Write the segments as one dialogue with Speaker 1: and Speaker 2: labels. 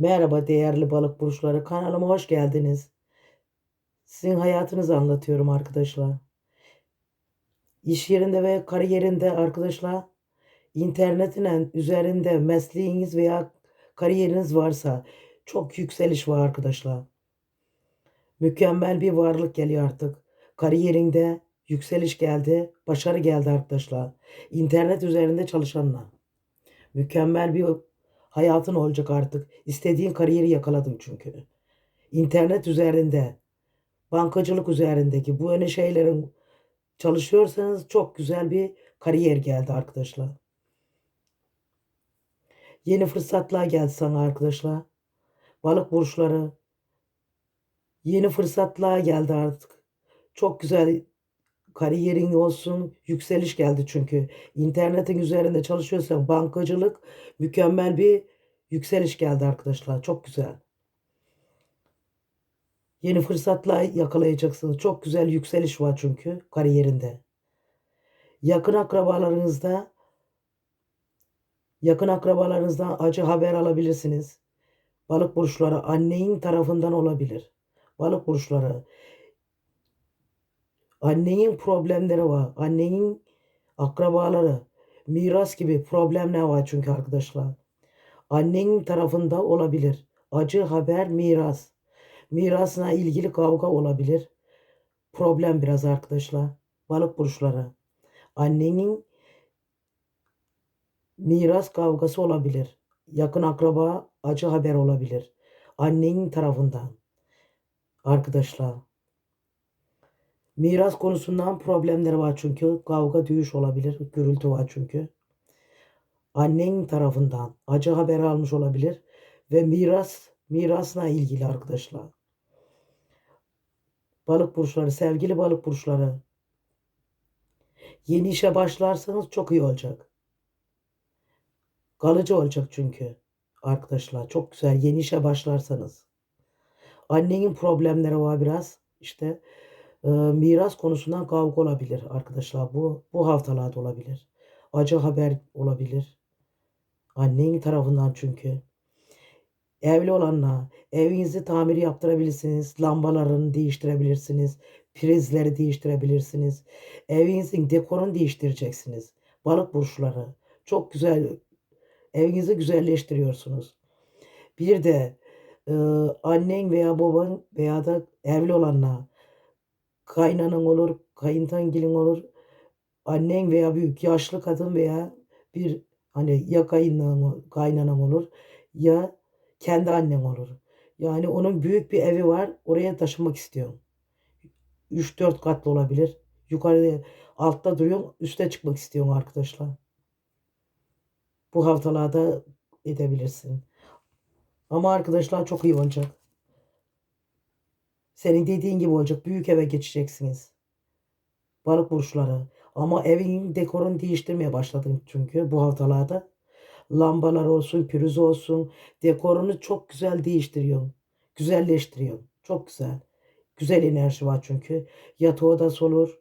Speaker 1: Merhaba değerli balık burçları. Kanalıma hoş geldiniz. Sizin hayatınızı anlatıyorum arkadaşlar. İş yerinde ve kariyerinde arkadaşlar internetin üzerinde mesleğiniz veya kariyeriniz varsa çok yükseliş var arkadaşlar. Mükemmel bir varlık geliyor artık. Kariyerinde yükseliş geldi, başarı geldi arkadaşlar. İnternet üzerinde çalışanlar. Mükemmel bir hayatın olacak artık. İstediğin kariyeri yakaladın çünkü. İnternet üzerinde, bankacılık üzerindeki bu öne şeylerin çalışıyorsanız çok güzel bir kariyer geldi arkadaşlar. Yeni fırsatlar geldi sana arkadaşlar. Balık burçları. Yeni fırsatlar geldi artık. Çok güzel kariyerin olsun, yükseliş geldi çünkü. İnternetin üzerinde çalışıyorsan bankacılık mükemmel bir yükseliş geldi arkadaşlar. Çok güzel. Yeni fırsatlar yakalayacaksınız. Çok güzel yükseliş var çünkü kariyerinde. Yakın akrabalarınızda yakın akrabalarınızdan acı haber alabilirsiniz. Balık burçları annenin tarafından olabilir. Balık burçları Annenin problemleri var. Annenin akrabaları, miras gibi problemler var çünkü arkadaşlar. Annenin tarafında olabilir. Acı haber miras. Mirasına ilgili kavga olabilir. Problem biraz arkadaşlar. Balık burçları. Annenin miras kavgası olabilir. Yakın akraba acı haber olabilir. Annenin tarafından. Arkadaşlar. Miras konusundan problemleri var çünkü. Kavga dövüş olabilir. Gürültü var çünkü. Annen tarafından acı haber almış olabilir. Ve miras, mirasla ilgili arkadaşlar. Balık burçları, sevgili balık burçları. Yeni işe başlarsanız çok iyi olacak. Kalıcı olacak çünkü arkadaşlar. Çok güzel yeni işe başlarsanız. Annenin problemleri var biraz. İşte e, miras konusundan kavga olabilir arkadaşlar. Bu bu haftalarda olabilir. Acı haber olabilir. Annenin tarafından çünkü. Evli olanla evinizi tamir yaptırabilirsiniz. Lambalarını değiştirebilirsiniz. Prizleri değiştirebilirsiniz. Evinizin dekorunu değiştireceksiniz. Balık burçları. Çok güzel evinizi güzelleştiriyorsunuz. Bir de e, annen veya baban veya da evli olanla kaynanan olur, kayıntangilin olur, annen veya büyük yaşlı kadın veya bir hani ya kayınan, kaynanan olur ya kendi annen olur. Yani onun büyük bir evi var. Oraya taşınmak istiyorum. 3-4 katlı olabilir. Yukarıda altta duruyorum. Üste çıkmak istiyorum arkadaşlar. Bu haftalarda edebilirsin. Ama arkadaşlar çok iyi olacak. Senin dediğin gibi olacak. Büyük eve geçeceksiniz. Balık burçları. Ama evin dekorunu değiştirmeye başladım çünkü bu haftalarda. Lambalar olsun, pürüz olsun. Dekorunu çok güzel değiştiriyorum. Güzelleştiriyorum. Çok güzel. Güzel enerji var çünkü. Yatı odası olur.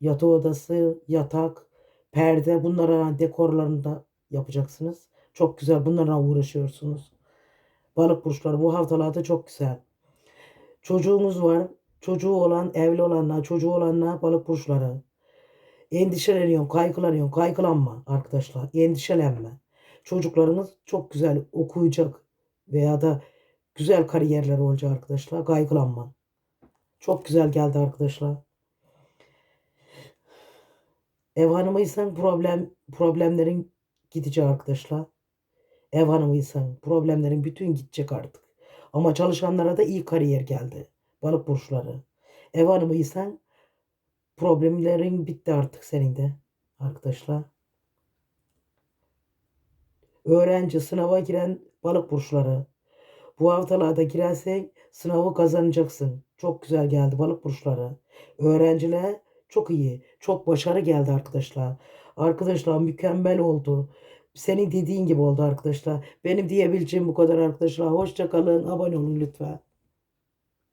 Speaker 1: Yatı odası, yatak, perde bunlara dekorlarını da yapacaksınız. Çok güzel. Bunlarla uğraşıyorsunuz. Balık burçları bu haftalarda çok güzel. Çocuğunuz var. Çocuğu olan, evli olanlar, çocuğu olanlar balık burçları. Endişeleniyorsun, kaygılanıyorsun. Kaygılanma arkadaşlar. Endişelenme. Çocuklarınız çok güzel okuyacak veya da güzel kariyerler olacak arkadaşlar. Kaygılanma. Çok güzel geldi arkadaşlar. Ev hanımıysan problem problemlerin gidecek arkadaşlar. Ev hanımıysan problemlerin bütün gidecek artık. Ama çalışanlara da iyi kariyer geldi. Balık burçları. Ev hanımıysan problemlerin bitti artık senin de arkadaşlar. Öğrenci sınava giren balık burçları. Bu haftalarda girersen sınavı kazanacaksın. Çok güzel geldi balık burçları. Öğrenciler çok iyi. Çok başarı geldi arkadaşlar. Arkadaşlar mükemmel oldu. Senin dediğin gibi oldu arkadaşlar. Benim diyebileceğim bu kadar arkadaşlar. Hoşça kalın. Abone olun lütfen.